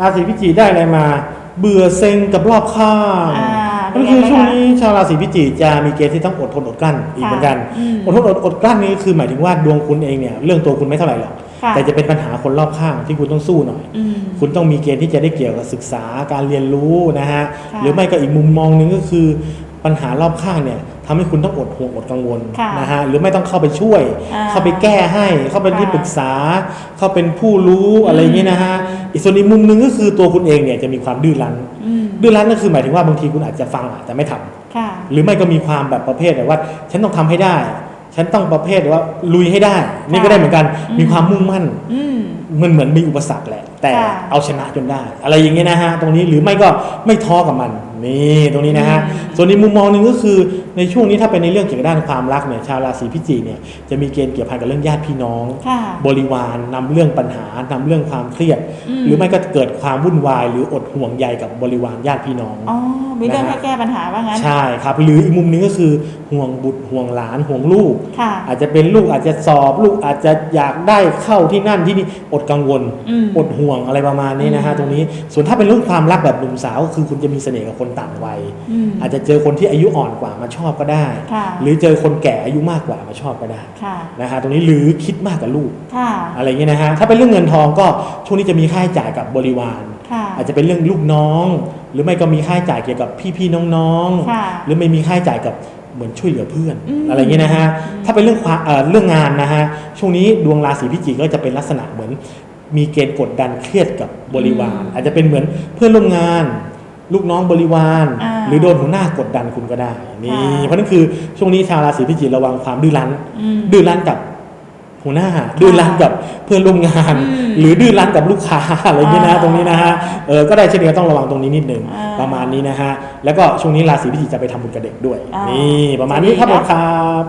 ราศีพิจิกได้อะไรมา เบื่อเซ็งกับรอบข้างอ่านั่นคือเป็นไงช่วงคะนี้ชาวราศีพิจิกจะมีเกณฑ์ที่ต้องอดทนอดกลั้นอีกค่ะเหมือนกัน อืมอดทนอดอดกลั้นนี่คือหมายถึงว่าดวงคุณเองเนี่ยเรื่องตัวคุณไม่เท่าไหร่หรอกค่ะ แต่จะเป็นปัญหาคนรอบข้างที่คุณต้องสู้หน่อย อืม คุณต้องมีเกณฑ์ที่จะได้เกี่ยวกับศึกษาการเรียนรู้นะฮะ ค่ะหรือไม่ก็อีกมุมมองหนึ่งก็คือ ปัญหารอบข้างเนี่ยทำให้คุณต้องอดห่วงอดกังวลค่ะนะฮะหรือไม่ต้องเข้าไปช่วย อ่าเข้าไปแก้ให้ เข้าเป็นที่ค่ะปรึกษา เข้าเป็นผู้รู้อะไรอย่างนี้นะฮะอืมอีกส่วนอีกมุมหนึ่งก็คือตัวคุณเองเนี่ยจะมีความดื้อรั้นอืม ดื้อรั้นก็คือหมายถึงว่าบางทีคุณอาจจะฟังอะแต่ไม่ทำค่ะ หรือไม่ก็มีความแบบประเภทแบบว่า ฉันต้องทำให้ได้ ฉันต้องประเภทว่าลุยให้ได้ นี่ก็ได้เหมือนกันอืม มีความมุ่งมั่น อืม มันเหมือนมีอุปสรรคแหละ แต่ค่ะเอาชนะจนได้ อะไรอย่างเงี้ยนะฮะตรงนี้หรือไม่ก็ไม่ท้อกับมัน นี่ตรงนี้นะฮะอืมส่วนในมุมมองหนึ่งก็คือในช่วงนี้ถ้าเป็นในเรื่องเกี่ยวกับด้านความรักเนี่ยชาวราศีพิจิกเนี่ยจะมีเกณฑ์เกี่ยวพันกับเรื่องญาติพี่น้อง ค่ะบริวารนำเรื่องปัญหานำเรื่องความเครียด อืม หรือไม่ก็เกิดความวุ่นวายหรืออดห่วงใยกับบริวารญาติพี่น้อง อ๋อมีเรื่องนะฮะให้แก้ปัญหาว่างั้น ใช่ครับ หรืออีกมุมหนึงก็คือห่วงบุตรห่วงหลานห่วงลูก ค่ะ อาจจะเป็นลูกอาจจะสอบลูกอาจจะอยากได้เข้าที่นั่นที่นี่อดกังวล อืม อดห่วงอะไรประมาณนี้นะฮะอืมตรงนี้ ส่วนถ้าเป็นเรื่องความรักแบบหนุ่มสาวก็คือคุณจะมีเสน่ห์กับคนต่างวัยอืมอาจจะเจอคนที่อายุอ่อนกว่ามาชอบก็ได้ค่ะหรือเจอคนแก่อายุมากกว่ามาชอบก็ได้ค่ะนะฮะตรงนี้หรือคิดมากกับลูกค่ะอะไรอย่างเงี้ยนะฮะถ้าเป็นเรื่องเงินทองก็ช่วงนี้จะมีค่าใช้จ่ายกับบริวารค่ะอาจจะเป็นเรื่องลูกน้อง หรือไม่ก็มีค่าใช้จ่ายเกี่ยวกับพี่ๆน้องค่ะๆหรือไม่มีค่าใช้จ่ายกับเหมือนช่วยเหลือเพื่อนอืมอะไรอย่างเงี้ยนะฮะถ้าเป็นเรื่องความเอ่อเรื่องงานนะฮะช่วงนี้ดวงราศีพิจิกก็จะเป็นลักษณะเหมือนมีเกณฑ์กดดันเครียดกับบริวารอืมอาจจะเป็นเหมือนเพื่อนร่วมงาน ลูกน้องบริวาร อ่าหรือโดนหัวหน้ากดดันคุณก็ได้นี่ค่ะเพราะนั่นคือช่วงนี้ชาวราศีพิจิกระวังความดื้อรั้นอืมดื้อรั้นกับหัวหน้า ดื้อรั้นกับเพื่อนร่วมงาน อืมหรือดื้อรั้นกับลูกค้า อะไรอย่างนี้นะอ่าตรงนี้นะฮะเออก็ได้เช่นเดียวกันต้องระวังตรงนี้นิดนึงอ่าประมาณนี้นะฮะแล้วก็ช่วงนี้ราศีพิจิกจะไปทำบุญกับเด็กด้วยอ่านี่นี่ประมาณนี้ครับผมครับ